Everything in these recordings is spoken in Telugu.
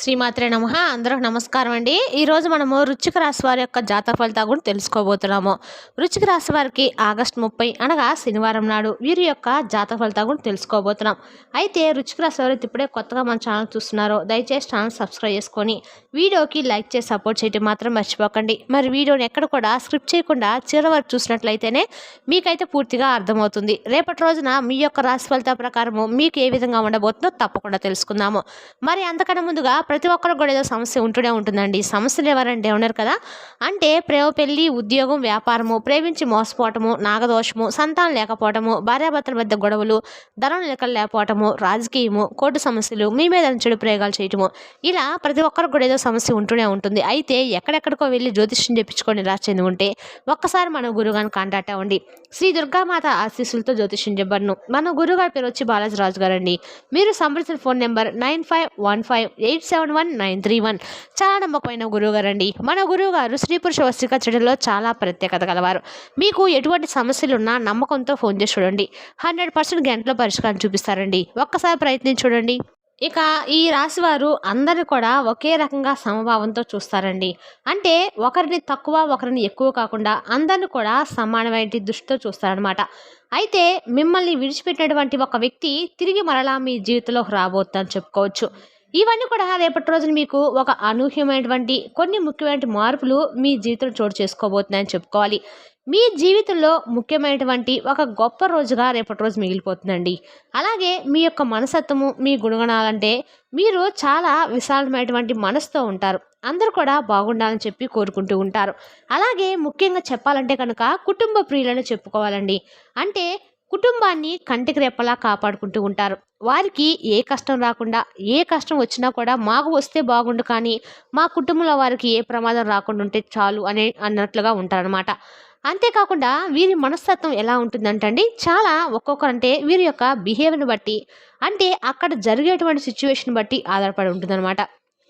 శ్రీమాత్రే నమ. అందరూ నమస్కారం అండి. ఈరోజు మనము రుచిక రాశి వారి యొక్క జాతక ఫలితాలు కూడా తెలుసుకోబోతున్నాము. రుచిక రాశి వారికి ఆగస్టు ముప్పై అనగా శనివారం నాడు వీరి యొక్క జాతక ఫలితాలు కూడా తెలుసుకోబోతున్నాం. అయితే రుచిక రాశి వారు ఇప్పుడే కొత్తగా మన ఛానల్ చూస్తున్నారో దయచేసి ఛానల్ సబ్స్క్రైబ్ చేసుకొని వీడియోకి లైక్ చేసి సపోర్ట్ చేయడం మాత్రం మర్చిపోకండి. మరి వీడియోని ఎక్కడ కూడా స్క్రిప్ట్ చేయకుండా చివరి వరకు చూసినట్లయితేనే మీకైతే పూర్తిగా అర్థమవుతుంది. రేపటి రోజున మీ యొక్క రాశి ఫలితాల ప్రకారము మీకు ఏ విధంగా ఉండబోతుందో తప్పకుండా తెలుసుకుందాము. మరి అంతకన్నా ముందుగా ప్రతి ఒక్కరికి కూడా ఏదో సమస్య ఉంటూనే ఉంటుందండి. సమస్యలు ఎవరంటే ఉన్నారు కదా? అంటే ప్రేమ పెళ్ళి ఉద్యోగం వ్యాపారము ప్రేమించి మోసపోవటము నాగదోషము సంతానం లేకపోవటము భార్యాభర్తల మధ్య గొడవలు ధనం లెక్కలు లేకపోవటము రాజకీయము కోర్టు సమస్యలు మీ మీద చెడు ప్రయోగాలు చేయటము ఇలా ప్రతి ఒక్కరికి కూడా ఏదో సమస్య ఉంటూనే ఉంటుంది. అయితే ఎక్కడెక్కడికో వెళ్ళి జ్యోతిష్యం చెప్పించుకొని రాసేది ఉంటే ఒక్కసారి మన గురుగారిని కాంటాక్ట్ అవ్వండి. శ్రీ దుర్గామాత ఆశీస్సులతో జ్యోతిష్యం చెప్పను మన గురుగారి పేరు వచ్చి బాలాజీ రాజు గారండి మీరు సంప్రదించిన phone number nine five one five eight seven seven one nine three one. చాలా నమ్మకమైన గురువుగారు అండి మన గురువుగారు స్త్రీ పురుష వస్తిక చెడులో చాలా ప్రత్యేకత గలవారు. మీకు ఎటువంటి సమస్యలు ఉన్నా నమ్మకంతో ఫోన్ చేసి చూడండి. హండ్రెడ్ పర్సెంట్ గంటలో పరిష్కారం చూపిస్తారండి. ఒక్కసారి ప్రయత్నించి చూడండి. ఇక ఈ రాశి వారు అందరిని కూడా ఒకే రకంగా సమభావంతో చూస్తారండి. అంటే ఒకరిని తక్కువ ఒకరిని ఎక్కువ కాకుండా అందరిని కూడా సమానమైన దృష్టితో చూస్తారనమాట అయితే మిమ్మల్ని విడిచిపెట్టినటువంటి ఒక వ్యక్తి తిరిగి మరలా మీ జీవితంలో రాబోతుందని చెప్పుకోవచ్చు. ఇవన్నీ కూడా రేపటి రోజున మీకు ఒక అనూహ్యమైనటువంటి కొన్ని ముఖ్యమైన మార్పులు మీ జీవితంలో చోటు చేసుకోబోతున్నాయని చెప్పుకోవాలి. మీ జీవితంలో ముఖ్యమైనటువంటి ఒక గొప్ప రోజుగా రేపటి రోజు మిగిలిపోతుందండి. అలాగే మీ యొక్క మనసత్వము మీ గుణగణాలంటే మీరు చాలా విశాలమైనటువంటి మనసుతో ఉంటారు. అందరూ కూడా బాగుండాలని చెప్పి కోరుకుంటూ ఉంటారు. అలాగే ముఖ్యంగా చెప్పాలంటే కనుక కుటుంబ ప్రియులను చెప్పుకోవాలండి. అంటే కుటుంబాన్ని కంటికి రెప్పలా కాపాడుకుంటూ ఉంటారు. వారికి ఏ కష్టం రాకుండా ఏ కష్టం వచ్చినా కూడా మాకు వస్తే బాగుండు కానీ మా కుటుంబంలో వారికి ఏ ప్రమాదం రాకుండా ఉంటే చాలు అనే అన్నట్లుగా ఉంటారనమాట అంతేకాకుండా వీరి మనస్తత్వం ఎలా ఉంటుందంటండి చాలా ఒక్కొక్కరంటే వీరి యొక్క బిహేవియర్ని బట్టి అంటే అక్కడ జరిగేటువంటి సిచ్యువేషన్ బట్టి ఆధారపడి ఉంటుందన్నమాట.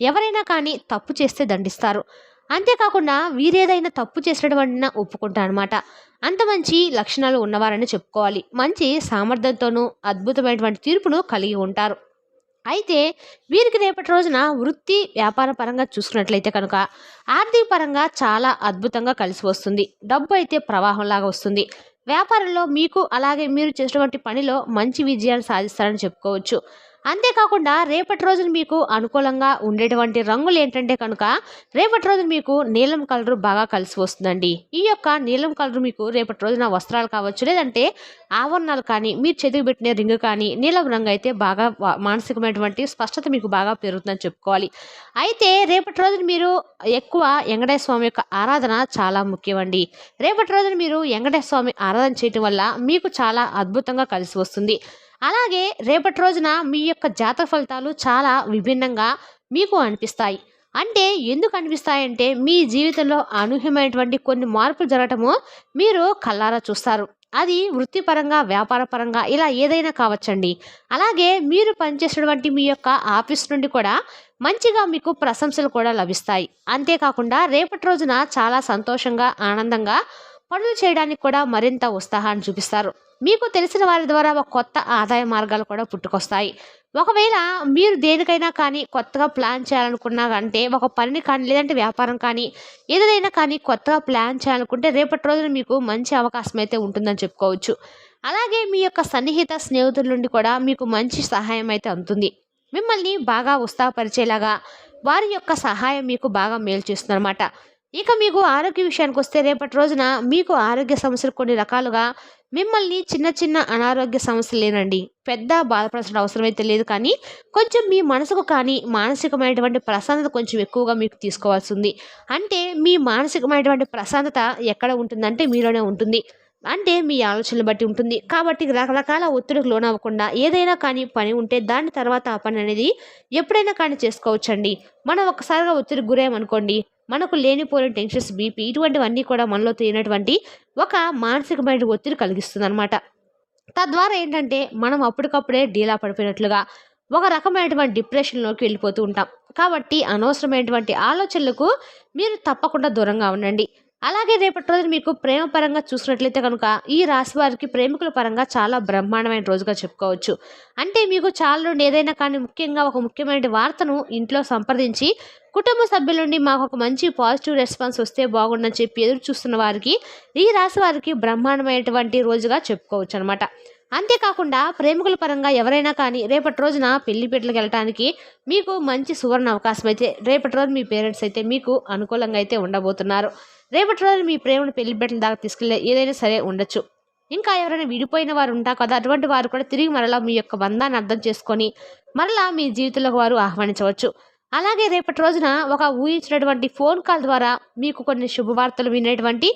ఎవరైనా కానీ తప్పు చేస్తే దండిస్తారు. అంతేకాకుండా వీరేదైనా తప్పు చేసినటువంటి ఒప్పుకుంటారనమాట అంత మంచి లక్షణాలు ఉన్నవారని చెప్పుకోవాలి. మంచి సామర్థ్యంతోనూ అద్భుతమైనటువంటి తీర్పును కలిగి ఉంటారు. అయితే వీరికి రేపటి రోజున వృత్తి వ్యాపార పరంగా చూసుకున్నట్లయితే కనుక ఆర్థిక పరంగా చాలా అద్భుతంగా కలిసి వస్తుంది. డబ్బు అయితే ప్రవాహంలాగా వస్తుంది. వ్యాపారంలో మీకు అలాగే మీరు చేసినటువంటి పనిలో మంచి విజయాలు సాధిస్తారని చెప్పుకోవచ్చు. అంతేకాకుండా రేపటి రోజున మీకు అనుకూలంగా ఉండేటువంటి రంగులు ఏంటంటే కనుక రేపటి రోజున మీకు నీలం కలర్ బాగా కలిసి వస్తుందండి. ఈ యొక్క నీలం కలర్ మీకు రేపటి రోజున వస్త్రాలు కావచ్చు లేదంటే ఆవరణాలు కానీ మీరు చెతికి పెట్టిన రింగ్ కానీ నీలం రంగు అయితే బాగా వా- మానసికమైనటువంటి స్పష్టత మీకు బాగా పెరుగుతుందని చెప్పుకోవాలి. అయితే రేపటి రోజున మీరు ఎక్కువ వెంకటేశ్వర స్వామి యొక్క ఆరాధన చాలా ముఖ్యమండి. రేపటి రోజున మీరు వెంకటేశ్వర స్వామి ఆరాధన చేయటం వల్ల మీకు చాలా అద్భుతంగా కలిసి వస్తుంది. అలాగే రేపటి రోజున మీ యొక్క జాతక ఫలితాలు చాలా విభిన్నంగా మీకు అనిపిస్తాయి. అంటే ఎందుకు అనిపిస్తాయంటే మీ జీవితంలో అనూహ్యమైనటువంటి కొన్ని మార్పులు జరగటము మీరు కల్లారా చూస్తారు. అది వృత్తిపరంగా వ్యాపారపరంగా ఇలా ఏదైనా కావచ్చండి. అలాగే మీరు పనిచేసినటువంటి మీ యొక్క ఆఫీస్ నుండి కూడా మంచిగా మీకు ప్రశంసలు కూడా లభిస్తాయి. అంతేకాకుండా రేపటి రోజున చాలా సంతోషంగా ఆనందంగా పనులు చేయడానికి కూడా మరింత ఉత్సాహాన్ని చూపిస్తారు. మీకు తెలిసిన వారి ద్వారా ఒక కొత్త ఆదాయ మార్గాలు కూడా పుట్టుకొస్తాయి. ఒకవేళ మీరు దేనికైనా కానీ కొత్తగా ప్లాన్ చేయాలనుకున్నా అంటే ఒక పనిని కానీ లేదంటే వ్యాపారం కానీ ఏదైనా కానీ కొత్తగా ప్లాన్ చేయాలనుకుంటే రేపటి రోజున మీకు మంచి అవకాశం అయితే ఉంటుందని చెప్పుకోవచ్చు. అలాగే మీ యొక్క సన్నిహిత స్నేహితుల నుండి కూడా మీకు మంచి సహాయం అయితే అందుతుంది. మిమ్మల్ని బాగా ఉత్సాహపరిచేలాగా వారి యొక్క సహాయం మీకు బాగా మేలు చేస్తుందన్నమాట. ఇక మీకు ఆరోగ్య విషయానికి వస్తే రేపటి రోజున మీకు ఆరోగ్య సమస్యలు కొన్ని రకాలుగా మిమ్మల్ని చిన్న చిన్న అనారోగ్య సమస్యలేనండి. పెద్ద బాధపడాల్సిన అవసరం అయితే లేదు కానీ కొంచెం మీ మనసుకు కానీ మానసికమైనటువంటి ప్రశాంతత కొంచెం ఎక్కువగా మీకు తీసుకోవాల్సి ఉంది అంటే మీ మానసికమైనటువంటి ప్రశాంతత ఎక్కడ ఉంటుందంటే మీలోనే ఉంటుంది. అంటే మీ ఆలోచనలు బట్టి ఉంటుంది. కాబట్టి రకరకాల ఒత్తిడికి లోనవ్వకుండా ఏదైనా కానీ పని ఉంటే దాని తర్వాత ఆ పని అనేది ఎప్పుడైనా కానీ చేసుకోవచ్చండి. మనం ఒక్కసారిగా ఒత్తిడికి గురేమనుకోండి మనకు లేనిపోయిన టెన్షన్స్ బీపీ ఇటువంటివన్నీ కూడా మనలో తినటువంటి ఒక మానసికమైన ఒత్తిడి కలిగిస్తుంది అనమాట తద్వారా ఏంటంటే మనం అప్పటికప్పుడే డీలా పడిపోయినట్లుగా ఒక రకమైనటువంటి డిప్రెషన్లోకి వెళ్ళిపోతూ ఉంటాం. కాబట్టి అనవసరమైనటువంటి ఆలోచనలకు మీరు తప్పకుండా దూరంగా ఉండండి. అలాగే రేపటి రోజున మీకు ప్రేమ పరంగా చూసినట్లయితే కనుక ఈ రాశి వారికి ప్రేమికుల పరంగా చాలా బ్రహ్మాండమైన రోజుగా చెప్పుకోవచ్చు. అంటే మీకు చాలా నుండి ఏదైనా కానీ ముఖ్యంగా ఒక ముఖ్యమైన వార్తను ఇంట్లో సంప్రదించి కుటుంబ సభ్యుల నుండి మాకు ఒక మంచి పాజిటివ్ రెస్పాన్స్ వస్తే బాగుండని చెప్పి ఎదురు చూస్తున్న వారికి ఈ రాశి వారికి బ్రహ్మాండమైనటువంటి రోజుగా చెప్పుకోవచ్చు అనమాట అంతేకాకుండా ప్రేమికుల పరంగా ఎవరైనా కానీ రేపటి రోజున పెళ్ళి పెట్టలకు వెళ్ళటానికి మీకు మంచి సువర్ణ అవకాశం అయితే రేపటి రోజు మీ పేరెంట్స్ అయితే మీకు అనుకూలంగా అయితే ఉండబోతున్నారు. రేపటి రోజు మీ ప్రేమను పెళ్ళి పెట్టిన దాకా తీసుకెళ్ళే ఏదైనా సరే ఉండొచ్చు. ఇంకా ఎవరైనా విడిపోయిన వారు ఉంటారు కదా అటువంటి వారు కూడా తిరిగి మరలా మీ యొక్క బంధాన్ని అర్థం చేసుకొని మరలా మీ జీవితంలోకి వారు ఆహ్వానించవచ్చు. అలాగే రేపటి రోజున ఒక ఊహించినటువంటి ఫోన్ కాల్ ద్వారా మీకు కొన్ని శుభవార్తలు వినేటువంటి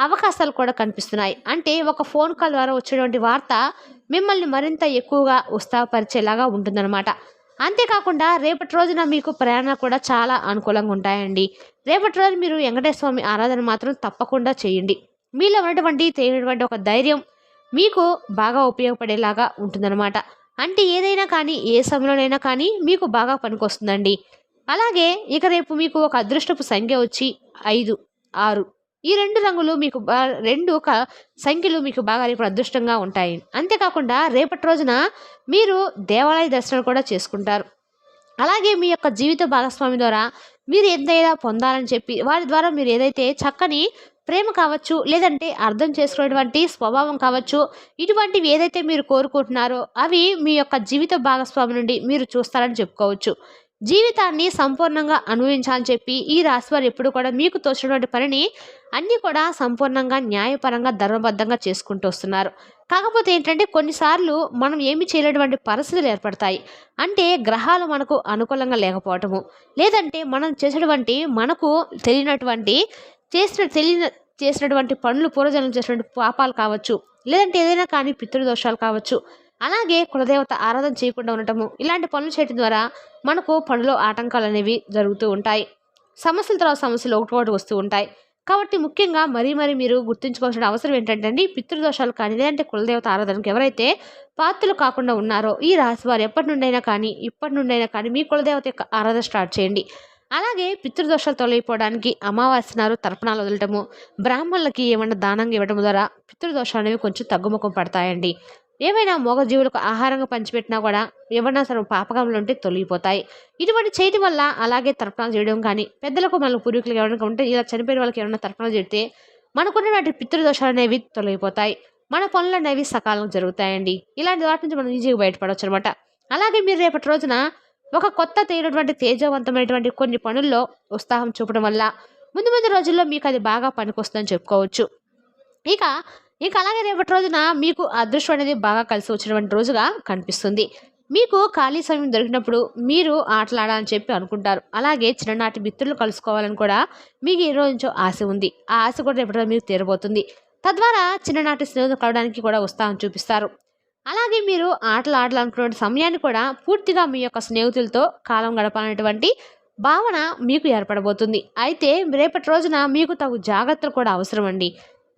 అవకాశాలు కూడా కనిపిస్తున్నాయి. అంటే ఒక ఫోన్ కాల్ ద్వారా వచ్చేటువంటి వార్త మిమ్మల్ని మరింత ఎక్కువగా ఉత్సాహపరిచేలాగా ఉంటుందన్నమాట. అంతేకాకుండా రేపటి రోజున మీకు ప్రయాణ కూడా చాలా అనుకూలంగా ఉంటాయండి. రేపటి రోజు మీరు వెంకటేశ్వర స్వామి ఆరాధన మాత్రం తప్పకుండా చేయండి. మీలో ఉన్నటువంటి తెలియనటువంటి ఒక ధైర్యం మీకు బాగా ఉపయోగపడేలాగా ఉంటుందన్నమాట. అంటే ఏదైనా కానీ ఏ సమయంలోనైనా కానీ మీకు బాగా పనికొస్తుందండి. అలాగే ఇక రేపు మీకు ఒక అదృష్టపు సంఖ్య వచ్చి ఐదు ఆరు. ఈ రెండు రంగులు మీకు బా రెండు ఒక సంఖ్యలు మీకు బాగా రేపు అదృష్టంగా ఉంటాయి. అంతేకాకుండా రేపటి రోజున మీరు దేవాలయ దర్శనం కూడా చేసుకుంటారు. అలాగే మీ యొక్క జీవిత భాగస్వామి ద్వారా మీరు ఎంతైనా పొందాలని చెప్పి వారి ద్వారా మీరు ఏదైతే చక్కని ప్రేమ కావచ్చు లేదంటే అర్థం చేసుకునేటువంటి స్వభావం కావచ్చు ఇటువంటివి ఏదైతే మీరు కోరుకుంటున్నారో అవి మీ యొక్క జీవిత భాగస్వామి నుండి మీరు చూస్తారని చెప్పుకోవచ్చు. జీవితాన్ని సంపూర్ణంగా అనుభవించాలని చెప్పి ఈ రాశి వారు ఎప్పుడు కూడా మీకు తోచినటువంటి పనిని అన్నీ కూడా సంపూర్ణంగా న్యాయపరంగా ధర్మబద్ధంగా చేసుకుంటూ వస్తున్నారు. కాకపోతే ఏంటంటే కొన్నిసార్లు మనం ఏమి చేయలేటువంటి పరిస్థితులు ఏర్పడతాయి. అంటే గ్రహాలు మనకు అనుకూలంగా లేకపోవటము. లేదంటే మనం చేసేటువంటి మనకు తెలియనటువంటి చేసిన తెలియని చేసినటువంటి పనులు పూర్వజన్మలు చేసినటువంటి పాపాలు కావచ్చు. లేదంటే ఏదైనా కానీ పితృదోషాలు కావచ్చు. అలాగే కులదేవత ఆరాధన చేయకుండా ఉండటము ఇలాంటి పనులు చేయడం ద్వారా మనకు పనులో ఆటంకాలు అనేవి జరుగుతూ ఉంటాయి. సమస్యల తర్వాత సమస్యలు ఒకటి వస్తూ ఉంటాయి. కాబట్టి ముఖ్యంగా మరీ మరీ మీరు గుర్తుంచుకోవాల్సిన అవసరం ఏంటంటే అండి పితృదోషాలు కానీ లేదంటే కులదేవత ఆరాధనకు ఎవరైతే పాత్రలు కాకుండా ఉన్నారో ఈ రాశి వారు ఎప్పటి నుండైనా కానీ ఇప్పటి నుండైనా కానీ మీ కులదేవత యొక్క ఆరాధన స్టార్ట్ చేయండి. అలాగే పితృదోషాలు తొలగిపోవడానికి అమావాస్య నారు తర్పణాలు వదలటము బ్రాహ్మణులకి ఏమైనా దానంగా ఇవ్వడం ద్వారా పితృదోషాలు అనేవి కొంచెం తగ్గుముఖం పడతాయండి. ఏవైనా మూగజీవులకు ఆహారంగా పంచిపెట్టినా కూడా ఎవరైనా సరే పాపకంలో ఉంటే తొలగిపోతాయి. ఇటువంటి చేయడం వల్ల అలాగే తర్పణాలు చేయడం కానీ పెద్దలకు మనకు పూర్వీకులకు ఎవరైనా ఉంటే ఇలా చనిపోయిన వాళ్ళకి ఏమైనా తర్పణాలు చేస్తే మనకున్న వాటి పితృదోషాలు అనేవి తొలగిపోతాయి. మన పనులు అనేవి సకాలంలో జరుగుతాయండి. ఇలాంటి వాటి నుంచి మనం ఈజీగా బయటపడవచ్చు అనమాట అలాగే మీరు రేపటి రోజున ఒక కొత్త తేనటువంటి తేజవంతమైనటువంటి కొన్ని పనుల్లో ఉత్సాహం చూపడం వల్ల ముందు ముందు రోజుల్లో మీకు అది బాగా పనికొస్తుందని చెప్పుకోవచ్చు. ఇక ఇక అలాగే రేపటి రోజున మీకు అదృష్టం అనేది బాగా కలిసి వచ్చినటువంటి రోజుగా కనిపిస్తుంది. మీకు ఖాళీ సమయం దొరికినప్పుడు మీరు ఆటలాడాలని చెప్పి అనుకుంటారు. అలాగే చిన్ననాటి మిత్రులు కలుసుకోవాలని కూడా మీకు ఈ రోజు నుంచో ఆశ ఉంది. ఆ ఆశ కూడా రేపటి రోజు మీకు తీరబోతుంది. తద్వారా చిన్ననాటి స్నేహితులు కలవడానికి కూడా ఉత్సాహం చూపిస్తారు. అలాగే మీరు ఆటలు ఆడాలనుకునే సమయాన్ని కూడా పూర్తిగా మీ యొక్క స్నేహితులతో కాలం గడపాలనేటువంటి భావన మీకు ఏర్పడబోతుంది. అయితే రేపటి రోజున మీకు తగు జాగ్రత్తలు కూడా అవసరం అండి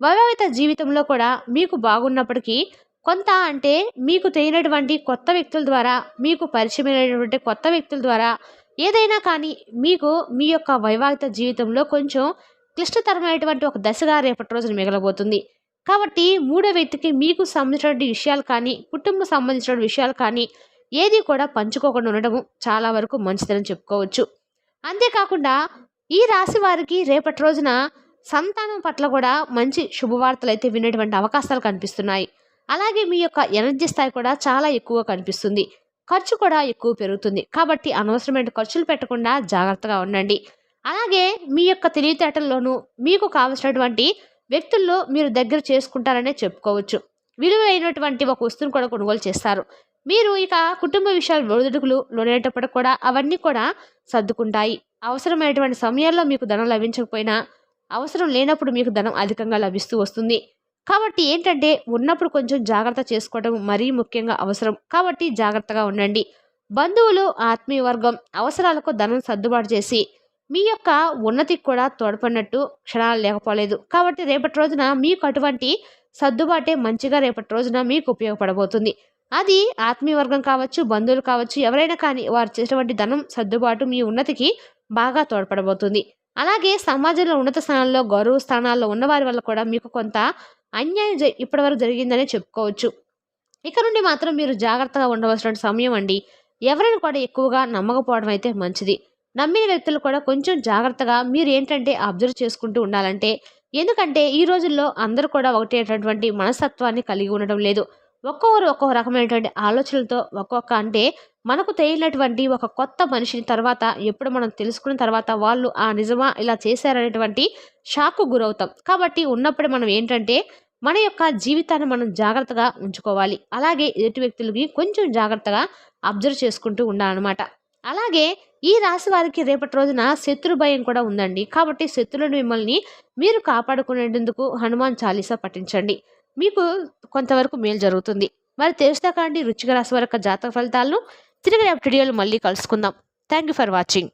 వైవాహిత జీవితంలో కూడా మీకు బాగున్నప్పటికీ కొంత అంటే మీకు తెలియనటువంటి కొత్త వ్యక్తుల ద్వారా మీకు పరిచయమైనటువంటి కొత్త వ్యక్తుల ద్వారా ఏదైనా కానీ మీకు మీ యొక్క వైవాహిక జీవితంలో కొంచెం క్లిష్టతరమైనటువంటి ఒక దశగా రేపటి రోజున మిగలబోతుంది. కాబట్టి మూడో వ్యక్తికి మీకు సంబంధించినటువంటి విషయాలు కానీ కుటుంబం సంబంధించిన విషయాలు కానీ ఏది కూడా పంచుకోకుండా ఉండడం చాలా వరకు మంచిదని చెప్పుకోవచ్చు. అంతేకాకుండా ఈ రాశి వారికి రేపటి రోజున సంతానం పట్ల కూడా మంచి శుభవార్తలు అయితే వినేటువంటి అవకాశాలు కనిపిస్తున్నాయి. అలాగే మీ యొక్క ఎనర్జీ స్థాయి కూడా చాలా ఎక్కువ కనిపిస్తుంది. ఖర్చు కూడా ఎక్కువ పెరుగుతుంది. కాబట్టి అనవసరమైన ఖర్చులు పెట్టకుండా జాగ్రత్తగా ఉండండి. అలాగే మీ యొక్క తెలివితేటల్లోనూ మీకు కావలసినటువంటి వ్యక్తుల్లో మీరు దగ్గర చేసుకుంటారనే చెప్పుకోవచ్చు. విలువైనటువంటి ఒక వస్తువును కూడా కొనుగోలు చేస్తారు. మీరు ఇక కుటుంబ విషయాలు ఒడిదుడుకులు లోనేటప్పుడు కూడా అవన్నీ కూడా సర్దుకుంటాయి. అవసరమైనటువంటి సమయాల్లో మీకు ధనం లభించకపోయినా అవసరం లేనప్పుడు మీకు ధనం అధికంగా లభిస్తూ వస్తుంది. కాబట్టి ఏంటంటే ఉన్నప్పుడు కొంచెం జాగ్రత్త చేసుకోవడం మరీ ముఖ్యంగా అవసరం. కాబట్టి జాగ్రత్తగా ఉండండి. బంధువులు ఆత్మీయ వర్గం అవసరాలకు ధనం సర్దుబాటు చేసి మీ యొక్క ఉన్నతికి కూడా తోడ్పడినట్టు క్షణాలు లేకపోలేదు. కాబట్టి రేపటి రోజున మీకు అటువంటి సర్దుబాటే మంచిగా రేపటి రోజున మీకు ఉపయోగపడబోతుంది. అది ఆత్మీయ వర్గం కావచ్చు బంధువులు కావచ్చు ఎవరైనా కానీ వారు చేసినటువంటి ధనం సర్దుబాటు మీ ఉన్నతికి బాగా తోడ్పడబోతుంది. అలాగే సమాజంలో ఉన్నత స్థానాల్లో గౌరవ స్థానాల్లో ఉన్నవారి వల్ల కూడా మీకు కొంత అన్యాయం జ ఇప్పటివరకు జరిగిందనే చెప్పుకోవచ్చు. ఇక నుండి మాత్రం మీరు జాగ్రత్తగా ఉండవలసిన సమయం అండి. ఎవరిని కూడా ఎక్కువగా నమ్మకపోవడం అయితే మంచిది. నమ్మిన వ్యక్తులు కూడా కొంచెం జాగ్రత్తగా మీరు ఏంటంటే అబ్జర్వ్ చేసుకుంటూ ఉండాలంటే ఎందుకంటే ఈ రోజుల్లో అందరూ కూడా ఒకటేటటువంటి మనస్తత్వాన్ని కలిగి ఉండడం లేదు. ఒక్కొక్కరు ఒక్కొక్క రకమైనటువంటి ఆలోచనలతో ఒక్కొక్క అంటే మనకు తెలియనటువంటి ఒక కొత్త మనిషిని తర్వాత ఎప్పుడు మనం తెలుసుకున్న తర్వాత వాళ్ళు ఆ నిజమా ఇలా చేశారనేటువంటి షాక్కు గురవుతాం. కాబట్టి ఉన్నప్పుడే మనం ఏంటంటే మన యొక్క జీవితాన్ని మనం జాగ్రత్తగా ఉంచుకోవాలి. అలాగే ఎదుటి వ్యక్తులకి కొంచెం జాగ్రత్తగా అబ్జర్వ్ చేసుకుంటూ ఉండాలన్నమాట. అలాగే ఈ రాశి వారికి రేపటి రోజున శత్రు భయం కూడా ఉందండి. కాబట్టి శత్రులను మిమ్మల్ని మీరు కాపాడుకునేందుకు హనుమాన్ చాలీసా పఠించండి. మీకు కొంతవరకు మేలు జరుగుతుంది. మరి తెలుస్తాకాండి రుచిక రాశి వరకు జాతక ఫలితాలను తిరిగి రేపటి మళ్ళీ కలుసుకుందాం. Thank you for watching.